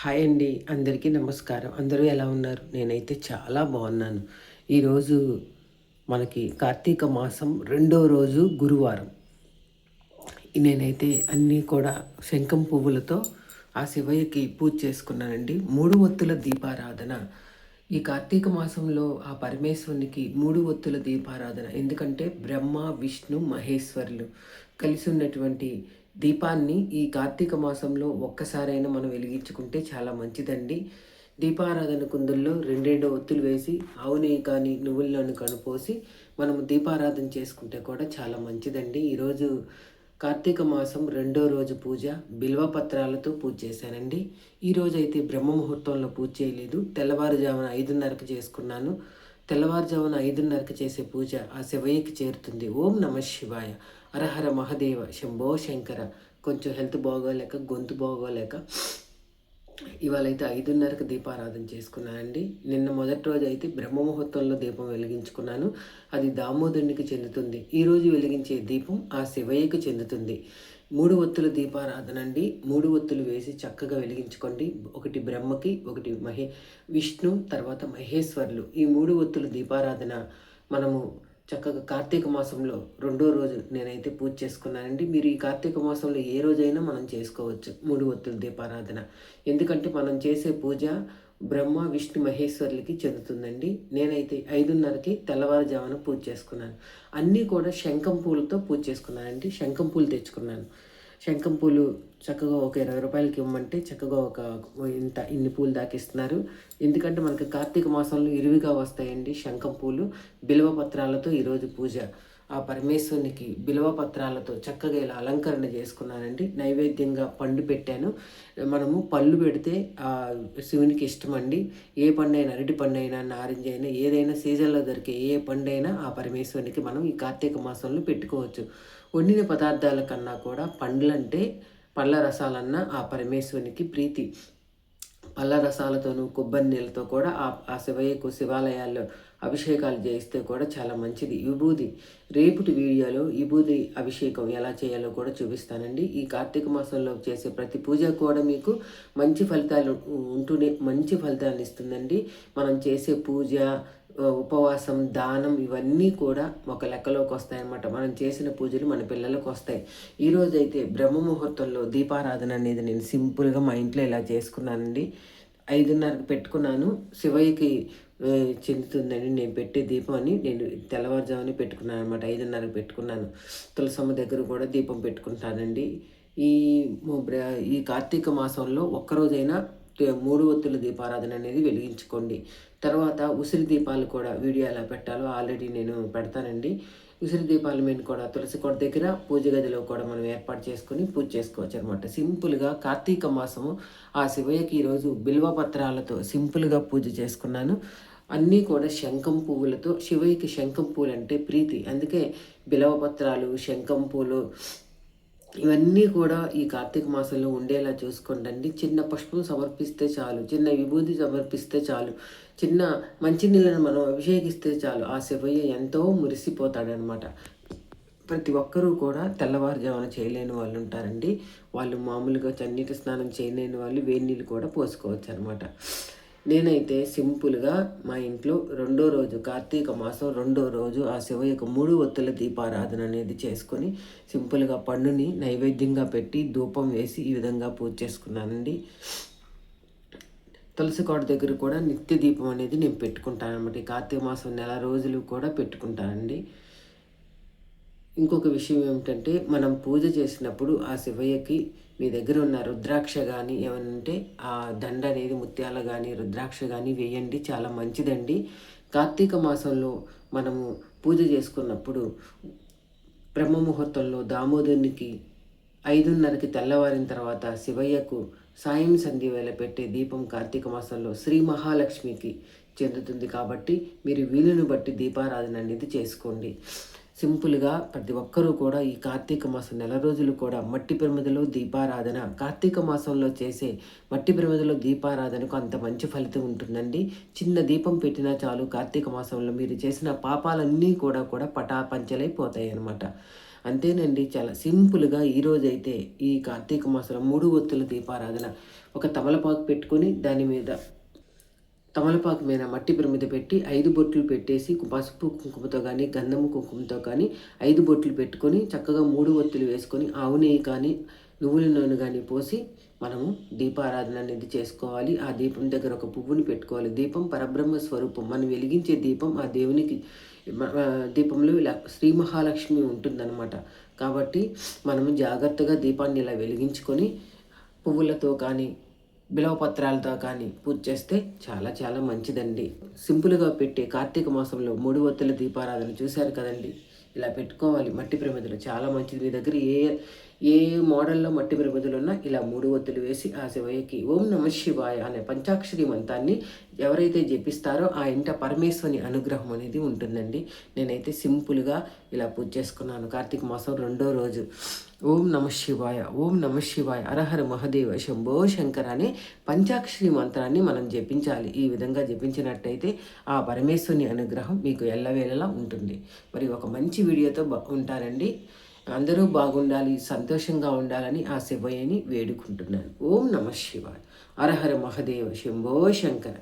Hi అండి అందరికీ నమస్కారం. అందరూ ఎలా ఉన్నారు? నేనైతే చాలా బాగున్నాను. ఈరోజు మనకి కార్తీక మాసం రెండో రోజు గురువారం. నేనైతే అన్నీ కూడా శంఖం పువ్వులతో ఆ శివయ్యకి పూజ చేసుకున్నానండి. మూడు ఒత్తుల దీపారాధన. ఈ కార్తీక మాసంలో ఆ పరమేశ్వరునికి మూడు ఒత్తుల దీపారాధన. ఎందుకంటే బ్రహ్మ విష్ణు మహేశ్వరులు కలిసి ఉన్నటువంటి దీపాన్ని ఈ కార్తీక మాసంలో ఒక్కసారైనా మనం వెలిగించుకుంటే చాలా మంచిదండి. దీపారాధన కుందుల్లో రెండేండు ఒత్తులు వేసి ఆవు నెయ్యి కానీ నువ్వుల్లోని కనుపోసి మనము దీపారాధన చేసుకుంటే కూడా చాలా మంచిదండి. ఈరోజు కార్తీక మాసం రెండో రోజు పూజ బిల్వపత్రాలతో పూజ చేశానండి. ఈరోజు అయితే బ్రహ్మ ముహూర్తంలో పూజ చేయలేదు. తెల్లవారుజామున ఐదున్నరకు చేసుకున్నాను. తెల్లవారుజామున ఐదున్నరకు చేసే పూజ ఆ శివయ్యకి చేరుతుంది. ఓం నమ శివాయ. అరహర మహదేవ శంభో శంకర. కొంచెం హెల్త్ బాగోలేక గొంతు బాగోలేక ఇవాళ అయితే ఐదున్నరకు దీపారాధన చేసుకున్నానండి. నిన్న మొదటి రోజు అయితే బ్రహ్మ ముహూర్తంలో దీపం వెలిగించుకున్నాను. అది దామోదరునికి చెందుతుంది. ఈరోజు వెలిగించే దీపం ఆ శివయ్యకు చెందుతుంది. మూడు ఒత్తుల దీపారాధన అండి. మూడు ఒత్తులు వేసి చక్కగా వెలిగించుకోండి. ఒకటి బ్రహ్మకి ఒకటి మహే విష్ణు తర్వాత మహేశ్వర్లు. ఈ మూడు ఒత్తుల దీపారాధన మనము చక్కగా కార్తీక మాసంలో రెండో రోజు నేనైతే పూజ చేసుకున్నానండి. మీరు ఈ కార్తీక మాసంలో ఏ రోజైనా మనం చేసుకోవచ్చు మూడు ఒత్తుల దీపారాధన. ఎందుకంటే మనం చేసే పూజ బ్రహ్మ విష్ణు మహేశ్వరులకి చెందుతుందండి. నేనైతే ఐదున్నరకి తెల్లవారుజామున పూజ చేసుకున్నాను. అన్నీ కూడా శంఖం పూలతో పూజ చేసుకున్నానండి. శంఖం పూలు తెచ్చుకున్నాను. శంఖం పూలు చక్కగా ఒక ఇరవై రూపాయలకి ఇవ్వమంటే చక్కగా ఒక ఇంత ఇన్ని పూలు దాకిస్తున్నారు. ఎందుకంటే మనకి కార్తీక మాసంలో ఇరువిగా వస్తాయండి శంఖం పూలు బిల్వ పత్రాలతో ఈరోజు పూజ. ఆ పరమేశ్వరునికి బిలవ పత్రాలతో చక్కగా ఇలా అలంకరణ చేసుకున్నానండి. నైవేద్యంగా పండు పెట్టాను. మనము పళ్ళు పెడితే ఆ శివునికి ఇష్టం అండి ఏ పండు అయినా అరటి పండు అయినా నారింజ అయినా ఏదైనా సీజన్లో దొరికే ఏ పండు అయినా ఆ పరమేశ్వరునికి మనం ఈ కార్తీక మాసంలో పెట్టుకోవచ్చు. వండిన పదార్థాల కన్నా కూడా పండ్లంటే పళ్ళ రసాలన్నా ఆ పరమేశ్వరునికి ప్రీతి. పళ్ళ రసాలతోనూ కొబ్బరి నీళ్ళతో కూడా ఆ ఆ శివయ్యకు శివాలయాల్లో అభిషేకాలు చేయిస్తే కూడా చాలా మంచిది. విభూది రేపుటి వీడియోలో విభూది అభిషేకం ఎలా చేయాలో కూడా చూపిస్తానండి. ఈ కార్తీక మాసంలో చేసే ప్రతి పూజ కూడా మీకు మంచి ఫలితాలు ఉంటూనే మంచి ఫలితాలు ఇస్తుందండి. మనం చేసే పూజ ఉపవాసం దానం ఇవన్నీ కూడా ఒక లెక్కలోకి వస్తాయన్నమాట. మనం చేసిన పూజలు మన పిల్లలకు వస్తాయి. ఈరోజు అయితే బ్రహ్మ ముహూర్తంలో దీపారాధన అనేది నేను సింపుల్గా మా ఇంట్లో ఇలా చేసుకున్నానండి. ఐదున్నరకు పెట్టుకున్నాను. శివయ్యకి చెందుతుందని నేను పెట్టే దీపం అని నేను తెల్లవారుజామునే పెట్టుకున్నాను అనమాట ఐదున్నరకు పెట్టుకున్నాను. తులసమ్మ దగ్గర కూడా దీపం పెట్టుకుంటానండి. ఈ ఈ కార్తీక మాసంలో ఒక్కరోజైనా మూడు ఒత్తుల దీపారాధన అనేది వెలిగించుకోండి. తర్వాత ఉసిరి దీపాలు కూడా వీడియో ఎలా పెట్టాలో ఆల్రెడీ నేను పెడతానండి. ఉసిరి దీపాల మీద కూడా తులసి కోట దగ్గర పూజ గదిలో కూడా మనం ఏర్పాటు చేసుకుని పూజ చేసుకోవచ్చు అనమాట సింపుల్గా కార్తీక మాసము ఆ శివయ్యకి ఈరోజు బిల్వ పత్రాలతో సింపుల్గా పూజ చేసుకున్నాను. అన్నీ కూడా శంఖం పువ్వులతో శివయ్యకి శంఖం పూలు అంటే ప్రీతి. అందుకే బిలవ పత్రాలు శంఖం పూలు ఇవన్నీ కూడా ఈ కార్తీక మాసంలో ఉండేలా చూసుకోండి చిన్న పుష్పం సమర్పిస్తే చాలు చిన్న విభూతి సమర్పిస్తే చాలు చిన్న మంచినీళ్ళను మనం అభిషేకిస్తే చాలు ఆ శివయ్య ఎంతో మురిసిపోతాడనమాట. ప్రతి ఒక్కరూ కూడా తెల్లవారుజామున చేయలేని వాళ్ళు ఉంటారండి. వాళ్ళు మామూలుగా చన్నీటి స్నానం చేయలేని వాళ్ళు వేడి నీళ్ళు కూడా పోసుకోవచ్చు అనమాట నేనైతే సింపుల్గా మా ఇంట్లో రెండో రోజు కార్తీక మాసం రెండో రోజు ఆ శివ యొక్క మూడు ఒత్తుల దీపారాధన అనేది చేసుకొని సింపుల్గా పండుని నైవేద్యంగా పెట్టి ధూపం వేసి ఈ విధంగా పూజ చేసుకున్నానండి. తులసి కోట దగ్గర కూడా నిత్య దీపం అనేది నేను పెట్టుకుంటాను అనమాట ఈ కార్తీక మాసం నెల రోజులు కూడా పెట్టుకుంటానండి. ఇంకొక విషయం ఏమిటంటే మనం పూజ చేసినప్పుడు ఆ శివయ్యకి మీ దగ్గర ఉన్న రుద్రాక్ష కానీ ఏమంటే ఆ దండ అనేది ముత్యాల కానీ రుద్రాక్ష కానీ వేయండి చాలా మంచిదండి. కార్తీక మాసంలో మనము పూజ చేసుకున్నప్పుడు బ్రహ్మ ముహూర్తంలో దామోదరునికి ఐదున్నరకి తెల్లవారిన తర్వాత శివయ్యకు సాయం సంధి వేళ పెట్టే దీపం కార్తీక మాసంలో శ్రీ మహాలక్ష్మికి చెందుతుంది కాబట్టి మీరు వీలును బట్టి దీపారాధన అనేది చేసుకోండి. సింపుల్గా ప్రతి ఒక్కరూ కూడా ఈ కార్తీక మాసం నెల రోజులు కూడా మట్టి ప్రమిదలో దీపారాధన. కార్తీక మాసంలో చేసే మట్టి ప్రమిదలో దీపారాధనకు అంత మంచి ఫలితం ఉంటుందండి. చిన్న దీపం పెట్టినా చాలు కార్తీక మాసంలో మీరు చేసిన పాపాలన్నీ కూడా కూడా పటాపంచలైపోతాయి అన్నమాట అంతేనండి చాలా సింపుల్గా ఈరోజైతే ఈ కార్తీక మాసంలో మూడు ఒత్తుల దీపారాధన. ఒక తమలపాకు పెట్టుకొని దాని మీద తమలపాకు మీద మట్టి ప్రమిద పెట్టి ఐదు బొట్లు పెట్టేసి పసుపు కుంకుమతో కానీ గంధము కుంకుమతో కానీ ఐదు బొట్లు పెట్టుకొని చక్కగా మూడు ఒత్తులు వేసుకొని ఆవు నెయ్యి కానీ నువ్వుల నూనె కానీ పోసి మనము దీపారాధన అనేది చేసుకోవాలి. ఆ దీపం దగ్గర ఒక పువ్వుని పెట్టుకోవాలి. దీపం పరబ్రహ్మ స్వరూపం. మనం వెలిగించే దీపం ఆ దేవునికి దీపంలో ఇలా శ్రీ మహాలక్ష్మి ఉంటుందన్నమాట. కాబట్టి మనము జాగ్రత్తగా దీపాన్ని ఇలా వెలిగించుకొని పువ్వులతో కానీ బిలవపత్రాలతో కానీ పూజ చేస్తే చాలా చాలా మంచిదండి. సింపుల్గా పెట్టే కార్తీక మాసంలో మూడు ఒత్తుల దీపారాధన చూశారు కదండి. ఇలా పెట్టుకోవాలి మట్టి ప్రమిదలు చాలా మంచిది. మీ దగ్గర ఏ ఏ మోడల్లో మట్టి ప్రమిదలు ఉన్నా ఇలా మూడు ఒత్తులు వేసి ఆ శివయ్యకి ఓం నమ శివాయ అనే పంచాక్షరి మంతాన్ని ఎవరైతే జపిస్తారో ఆ ఇంట పరమేశ్వని అనుగ్రహం అనేది ఉంటుందండి. నేనైతే సింపుల్గా ఇలా పూజ చేసుకున్నాను కార్తీక మాసం రెండో రోజు. ఓం నమ శివాయ ఓం నమ శివాయ అరహర మహదేవ శంభో శంకర అనే పంచాక్షరి మంత్రాన్ని మనం జపించాలి. ఈ విధంగా జపించినట్టయితే ఆ పరమేశ్వరుని అనుగ్రహం మీకు ఎల్లవేళలా ఉంటుంది. మరి ఒక మంచి వీడియోతో ఉంటారండి అందరూ బాగుండాలి సంతోషంగా ఉండాలని ఆ శివయ్యని వేడుకుంటున్నాను. ఓం నమ శివాయ అరహర మహదేవ శంభో శంకర.